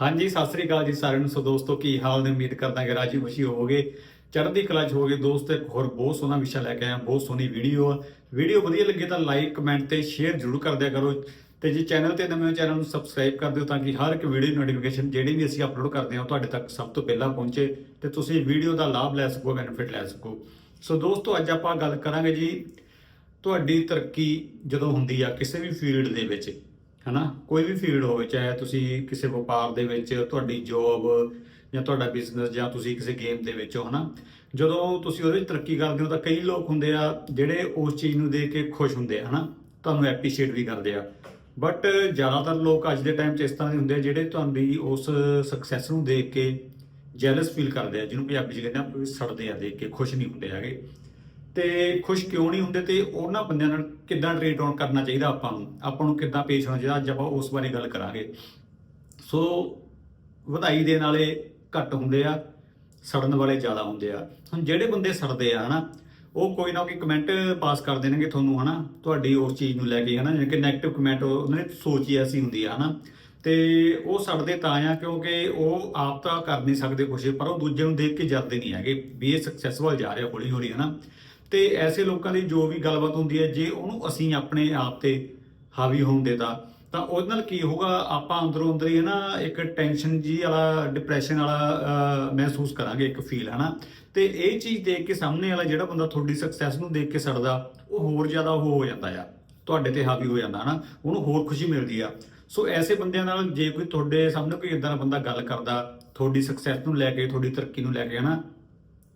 ਹਾਂਜੀ, ਸਤਿ ਸ੍ਰੀ ਅਕਾਲ ਜੀ ਸਾਰਿਆਂ ਨੂੰ। ਸੋ ਦੋਸਤੋ, ਕੀ ਹਾਲ ਨੇ? ਉਮੀਦ ਕਰਦਾ ਕਿ ਰਾਜੀ ਖੁਸ਼ੀ ਹੋਵੋਗੇ। ਚੜ੍ਹਦੀ ਕਲਾ ਚ ਹੋਵੋਗੇ ਦੋਸਤੋ। ਇੱਕ ਹੋਰ ਬਹੁਤ ਸੋਹਣਾ ਵਿਸ਼ਾ ਲੈ ਕੇ ਆਇਆ, ਬਹੁਤ ਸੋਹਣੀ ਵੀਡੀਓ ਆ। ਵੀਡੀਓ ਵਧੀਆ ਲੱਗੇ ਤਾਂ ਲਾਈਕ ਕਮੈਂਟ ਤੇ ਸ਼ੇਅਰ ਜ਼ਰੂਰ ਕਰ ਦਿਆ ਕਰੋ। ਤੇ ਜੇ ਚੈਨਲ ਤੇ ਨਵੇਂ ਹੋ, ਚੈਨਲ ਨੂੰ ਸਬਸਕ੍ਰਾਈਬ ਕਰ ਦਿਓ ਤਾਂ ਕਿ ਹਰ ਇੱਕ ਵੀਡੀਓ ਨੋਟੀਫਿਕੇਸ਼ਨ ਜਿਹੜੀ ਵੀ ਅਸੀਂ ਅਪਲੋਡ ਕਰਦੇ ਹਾਂ ਤੁਹਾਡੇ ਤੱਕ ਸਭ ਤੋਂ ਪਹਿਲਾਂ ਪਹੁੰਚੇ ਤੇ ਤੁਸੀਂ ਵੀਡੀਓ ਦਾ ਲਾਭ ਲੈ ਸਕੋ ਬੈਨੀਫਿਟ ਲੈ ਸਕੋ। ਸੋ ਦੋਸਤੋ, ਅੱਜ ਆਪਾਂ ਗੱਲ ਕਰਾਂਗੇ ਜੀ, ਤੁਹਾਡੀ ਤਰੱਕੀ ਜਦੋਂ ਹੁੰਦੀ ਆ ਕਿਸੇ ਵੀ ਫੀਲਡ ਦੇ ਵਿੱਚ। ਹਨਾ? ਕੋਈ ਵੀ ਫੀਲਡ ਹੋਵੇ, ਚਾਹੇ ਤੁਸੀਂ ਕਿਸੇ ਵਪਾਰ ਦੇ ਵਿੱਚ ਤੁਹਾਡੀ ਜੌਬ ਜਾਂ ਤੁਹਾਡਾ ਬਿਜ਼ਨਸ ਜਾਂ ਤੁਸੀਂ ਕਿਸੇ ਗੇਮ ਦੇ ਵਿੱਚ ਹੋ, ਹਨਾ? ਜਦੋਂ ਤੁਸੀਂ ਉਹਦੇ ਵਿੱਚ ਤਰੱਕੀ ਕਰਦੇ ਹੋ ਤਾਂ ਕਈ ਲੋਕ ਹੁੰਦੇ ਆ ਜਿਹੜੇ ਉਸ ਚੀਜ਼ ਨੂੰ ਦੇਖ ਕੇ ਖੁਸ਼ ਹੁੰਦੇ ਆ, ਹਨਾ? ਤੁਹਾਨੂੰ ਐਪਰੀਸ਼ੀਏਟ ਵੀ ਕਰਦੇ ਆ। ਬਟ ਜ਼ਿਆਦਾਤਰ ਲੋਕ ਅੱਜ ਦੇ ਟਾਈਮ 'ਚ ਇਸ ਤਰ੍ਹਾਂ ਦੇ ਹੁੰਦੇ ਆ ਜਿਹੜੇ ਤੁਹਾਡੀ ਉਸ ਸਕਸੈਸ ਨੂੰ ਦੇਖ ਕੇ ਜੈਲਸ ਫੀਲ ਕਰਦੇ ਆ, ਜਿਹਨੂੰ ਪੰਜਾਬੀ 'ਚ ਕਹਿੰਦੇ ਆ ਸੜਦੇ ਆ, ਦੇਖ ਕੇ ਖੁਸ਼ ਨਹੀਂ ਹੁੰਦੇ ਹੈਗੇ। ਤੇ ਖੁਸ਼ ਕਿਉਂ ਨਹੀਂ ਹੁੰਦੇ ਤੇ ਉਹਨਾਂ ਬੰਦਿਆਂ ਨਾਲ ਕਿੱਦਾਂ ਟ੍ਰੀਟ ਆਨ ਕਰਨਾ ਚਾਹੀਦਾ ਆਪਾਂ ਨੂੰ? ਆਪਾਂ ਨੂੰ ਕਿੱਦਾਂ ਪੇਸ਼ ਹੋਣਾ ਚਾਹੀਦਾ? ਅੱਜ ਆਪਾਂ ਉਸ ਬਾਰੇ ਗੱਲ ਕਰਾਂਗੇ। ਸੋ ਵਧਾਈ ਦੇਣ ਵਾਲੇ ਘੱਟ ਹੁੰਦੇ ਆ, ਸੜਨ ਵਾਲੇ ਜ਼ਿਆਦਾ ਹੁੰਦੇ ਆ। ਹੁਣ ਜਿਹੜੇ ਬੰਦੇ ਸੜਦੇ ਆ, ਹਨਾ, ਉਹ ਕੋਈ ਨਾ ਕੋਈ ਕਮੈਂਟ ਪਾਸ ਕਰ ਦੇਣਗੇ ਤੁਹਾਨੂੰ, ਹਨਾ। ਤੁਹਾਡੀ ਉਸ ਚੀਜ਼ ਨੂੰ ਲੈ ਕੇ, ਹਨਾ, ਜਿਵੇਂ ਕਿ 네ਗੇਟਿਵ ਕਮੈਂਟ ਉਹਨਾਂ ਨੇ ਸੋਚ ਹੀ ਐਸੀ ਹੁੰਦੀ ਆ, ਹਨਾ। ਤੇ ਉਹ ਸੜਦੇ ਤਾਂ ਆ ਕਿਉਂਕਿ ਉਹ ਆਪ ਤਾਂ ਕਰ ਨਹੀਂ ਸਕਦੇ ਕੁਛ, ਪਰ ਉਹ ਦੂਜੇ ਨੂੰ ਦੇਖ ਕੇ ਜਰਦੇ ਨਹੀਂ ਹੈਗੇ ਵੀ ਇਹ ਸਕਸੈਸਫੁਲ ਜਾ ਰਿਹਾ ਹੌਲੀ ਹੌਲੀ ਹਨਾ। ਤੇ ਐਸੇ ਲੋਕਾਂ ਲਈ ਜੋ ਵੀ ਗੱਲਬਾਤ ਹੁੰਦੀ ਹੈ, ਜੇ ਉਹਨੂੰ ਅਸੀਂ ਆਪਣੇ ਆਪ ਤੇ ਹਾਵੀ ਹੋਣ ਦੇਤਾ, ਤਾਂ ਉਹਦੇ ਨਾਲ ਕੀ ਹੋਊਗਾ? ਆਪਾਂ ਅੰਦਰੋਂ ਅੰਦਰ ਹੀ ਨਾ, ਇੱਕ ਟੈਨਸ਼ਨ ਜੀ ਵਾਲਾ ਡਿਪਰੈਸ਼ਨ ਵਾਲਾ ਮਹਿਸੂਸ ਕਰਾਂਗੇ, ਇੱਕ ਫੀਲ ਹੈ ਨਾ? ਤੇ ਇਹ ਚੀਜ਼ ਦੇਖ ਕੇ ਸਾਹਮਣੇ ਵਾਲਾ ਜਿਹੜਾ ਬੰਦਾ ਤੁਹਾਡੀ ਸਕਸੈਸ ਨੂੰ ਦੇਖ ਕੇ ਸੜਦਾ, ਉਹ ਹੋਰ ਜ਼ਿਆਦਾ ਉਹ ਹੋ ਜਾਂਦਾ ਆ। ਤੁਹਾਡੇ ਤੇ ਹਾਵੀ ਹੋ ਜਾਂਦਾ ਹਨਾ ਉਹਨੂੰ ਹੋਰ ਖੁਸ਼ੀ ਮਿਲਦੀ ਆ। ਸੋ ਐਸੇ ਬੰਦਿਆਂ ਨਾਲ ਜੇ ਕੋਈ ਤੁਹਾਡੇ ਸਾਹਮਣੇ ਕੋਈ ਇਦਾਂ ਦਾ ਬੰਦਾ ਗੱਲ ਕਰਦਾ, ਤੁਹਾਡੀ ਸਕਸੈਸ ਨੂੰ ਲੈ ਕੇ, ਤੁਹਾਡੀ ਤਰੱਕੀ ਨੂੰ ਲੈ ਕੇ ਹਨਾ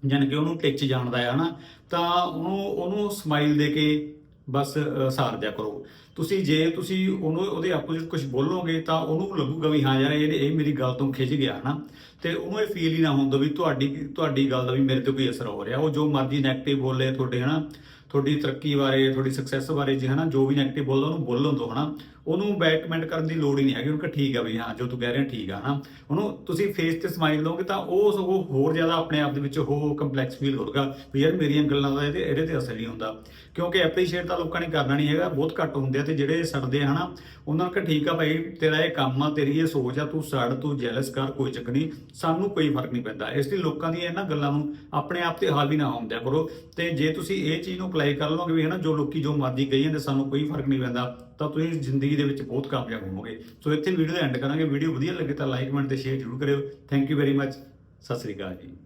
ਜਾਣੀ ਕਿ ਉਹਨੂੰ ਟਿੱਚ ਜਾਣਦਾ ਹੈ ਹਨਾ? ਤਾਂ ਉਹਨੂੰ ਉਹਨੂੰ ਸਮਾਈਲ ਦੇ ਕੇ ਬਸ ਸਾਰ ਦਿਆ ਕਰੋ। ਤੁਸੀਂ ਜੇ ਤੁਸੀਂ ਉਹਨੂੰ, ਉਹਦੇ ਆਪੋਜ਼ਿਟ ਕੁਝ ਬੋਲੋਗੇ, ਤਾਂ ਉਹਨੂੰ ਲੱਗੂਗਾ ਵੀ ਹਾਂ ਯਾਰ, ਇਹ ਇਹ ਮੇਰੀ ਗੱਲ ਤੋਂ ਖਿੱਚ ਗਿਆ, ਹਨਾ? ਤੇ ਉਹਨੂੰ ਇਹ ਫੀਲ ਹੀ ਨਾ ਹੁੰਦਾ ਵੀ ਤੁਹਾਡੀ ਤੁਹਾਡੀ ਗੱਲ ਦਾ ਵੀ ਮੇਰੇ ਤੇ ਕੋਈ ਅਸਰ ਹੋ ਰਿਹਾ। ਉਹ ਜੋ ਮਰਜ਼ੀ 네ਗੇਟਿਵ ਬੋਲੇ ਤੁਹਾਡੇ, ਹਨਾ? ਤੁਹਾਡੀ ਤਰੱਕੀ ਬਾਰੇ, ਤੁਹਾਡੀ ਸਕਸੈਸ ਬਾਰੇ ਜੀ ਨਾ ਜੋ ਵੀ 네ਗੇਟਿਵ ਬੋਲਦਾ, ਉਹਨੂੰ ਬੋਲਣ ਦੋ ਹਨਾ? ਉਹਨੂੰ ਬੈਕ ਕਮੈਂਟ ਕਰਨ ਦੀ ਲੋੜ ਹੀ ਨਹੀਂ ਹੈਗੀ। ਉਹਨੂੰ ਕਿ ਠੀਕ ਆ ਵੀ ਹਾਂ, ਜੋ ਤੂੰ ਕਹਿ ਰਿਹਾ, ਠੀਕ ਆ ਹਨਾ ਉਹਨੂੰ ਤੁਸੀਂ ਫੇਸ ਤੇ ਸਮਾਈਲ ਲਓਗੇ ਤਾਂ ਉਹ ਸਗੋਂ ਹੋਰ ਜ਼ਿਆਦਾ ਆਪਣੇ ਆਪ ਦੇ ਵਿੱਚ ਉਹ ਕੰਪਲੈਕਸ ਫੀਲ ਹੋਊਗਾ ਵੀ ਯਾਰ ਮੇਰੀਆਂ ਗੱਲਾਂ ਦਾ ਇਹਦੇ ਇਹਦੇ ਤੇ ਅਸਰ ਨਹੀਂ ਹੁੰਦਾ। ਕਿਉਂਕਿ ਐਪਰੀਸ਼ੀਏਟ ਤਾਂ ਲੋਕਾਂ ਨੇ ਕਰਨਾ ਨਹੀਂ ਹੈਗਾ, ਬਹੁਤ ਘੱਟ ਹੁੰਦੇ ਆ ਤੇ ਜਿਹੜੇ ਸੜਦੇ ਆ, ਹਨਾ, ਉਹਨਾਂ ਨੂੰ ਕਿ ਠੀਕ ਆ ਭਾਈ ਤੇਰਾ ਇਹ ਕੰਮ ਆ, ਤੇਰੀ ਇਹ ਸੋਚ ਆ, ਤੂੰ ਸੜ, ਤੂੰ ਜੈਲਸ ਕਰ, ਕੋਈ ਚੱਕਰ ਨਹੀਂ, ਸਾਨੂੰ ਕੋਈ ਫ਼ਰਕ ਨਹੀਂ ਪੈਂਦਾ। ਇਸ ਲਈ ਲੋਕਾਂ ਦੀਆਂ ਇਹਨਾਂ ਗੱਲਾਂ ਨੂੰ ਆਪਣੇ ਆਪ ਤੇ ਹਾਵੀ ਨਾ ਹੁੰਦਿਆ ਕਰੋ। ਤੇ ਜੇ ਤੁਸੀਂ ਇਹ ਚੀਜ਼ ਨੂੰ ਅਪਲਾਈ ਕਰ ਲਓਗੇ ਵੀ, ਹਨਾ, ਜੋ ਲੋਕੀ ਜੋ ਮਰਜ਼ੀ ਕਹੀ ਜਾਂਦੇ ਸਾਨੂੰ ਕੋਈ ਫ਼ਰਕ ਨਹੀਂ ਪੈਂਦਾ, ਤਾਂ ਤੁਸੀਂ ਜ਼ਿੰਦਗੀ ਦੇ ਵਿੱਚ ਬਹੁਤ ਕਾਮਯਾਬ ਹੋਵੋਗੇ। ਸੋ ਇੱਥੇ ਵੀਡੀਓ ਦਾ ਐਂਡ ਕਰਾਂਗੇ। ਵੀਡੀਓ ਵਧੀਆ ਲੱਗੇ ਤਾਂ ਲਾਈਕ ਕਮੈਂਟ ਤੇ ਸ਼ੇਅਰ ਜ਼ਰੂਰ ਕਰਿਓ। Thank you very much Sat Sri ਅਕਾਲ ਜੀ।